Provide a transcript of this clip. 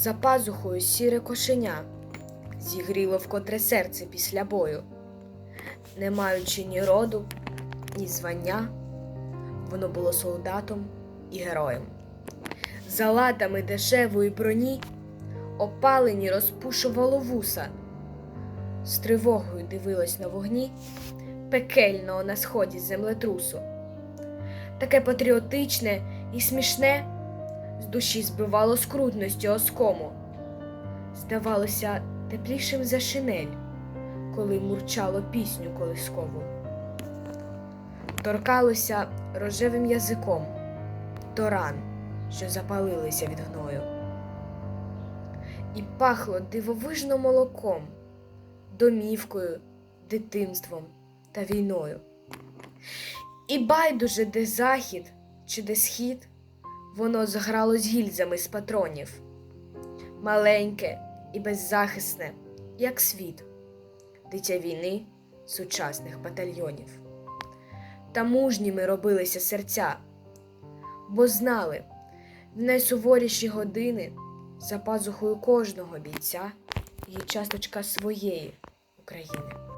За пазухою сіре кошеня зігріло вкотре серце після бою, не маючи ні роду, ні звання, воно було солдатом і героєм. За латами дешевої броні опалені розпушувало вуса, з тривогою дивилось на вогні пекельного на сході землетрусу. Таке патріотичне і смішне душі збивало скрутності оскому. Здавалося теплішим за шинель, коли мурчало пісню колискову. Торкалося рожевим язиком до ран, що запалилися від гною. І пахло дивовижно молоком, домівкою, дитинством та війною. І байдуже, де захід чи де схід, воно заграло з гільзами з патронів, маленьке і беззахисне, як світ, дитя війни сучасних батальйонів. Та мужніми робилися серця, бо знали, в найсуворіші години за пазухою кожного бійця є часточка своєї України.